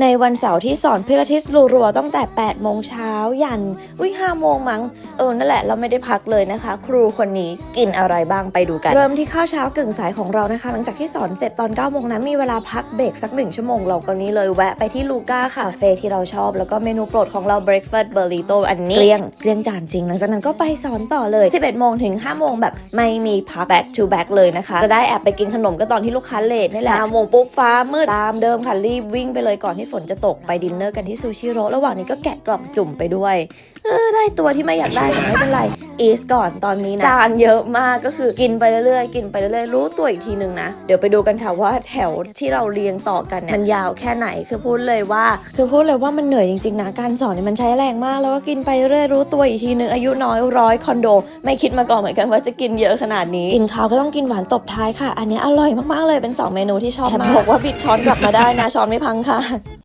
ในวันเสาร์ที่สอนพิลาทิสรัวๆตั้งแต่ 8 โมงเช้ายันอุ้ย5โมงมั้ง เออ นั่นแหละเราไม่ได้พักเลยนะคะ ครูคนนี้กินอะไรบ้างไปดูกัน เริ่มที่ข้าวเช้ากึ่งสายของเรานะคะ หลังจากที่สอนเสร็จตอน 9 โมงนั้นมีเวลาพักเบรกสัก 1 ชั่วโมงเราก็นี้เลยแวะไปที่ลูก้าคาเฟ่ที่เราชอบ แล้วก็เมนูโปรดของเรา breakfast burrito อันนี้เกลี้ยงเกลี้ยงจานจริงหลังจากนั้นก็ไปสอนต่อเลย 11 โมงถึง 5 โมงแบบไม่มีพัก back to back เลยนะคะจะได้แอบไปกินขนมก็ตอนที่ลูกค้าเลทนี่แหละ5โมงปุ๊บฟ้ามืดตามเดิมค่ะรีบวิ่งไปเลยก่อนที่ฝนจะตกไปดินเนอร์กันที่ซูชิโร่ระหว่างนี้ก็แกะกล่องจุ่มไปด้วย เออได้ตัวที่ไม่อยากได้แต่ไม่เป็นไรอีสก่อนตอนนี้นะจานเยอะมากก็คือกินไปเรื่อยๆกินไปเรื่อยๆรู้ตัวอีกทีหนึ่งนะ เดี๋ยวไปดูกันค่ะว่าแถวที่เราเรียงต่อกันเนี่ยมันยาวแค่ไหนคือพูดเลยว่า คือพูดเลยว่ามันเหนื่อยจริงๆนะการสอนเนี่ยมันใช้แรงมาก แล้วก็กินไปเรื่อยรู้ตัวอีกทีหนึงอายุน้อยร้อยคอนโด ไม่คิดมาก่อนเหมือนกันว่าจะกินเยอะขนาดนี้กินข้าวก็ต้องกินหวานตบท้ายค่ะ อันนี้อร่อยมากๆเลยเป็นสองเมนูที่ชอบมากบอกว่าบิดช้อนกลับมาได้นะช้อนไม่พังค่ะ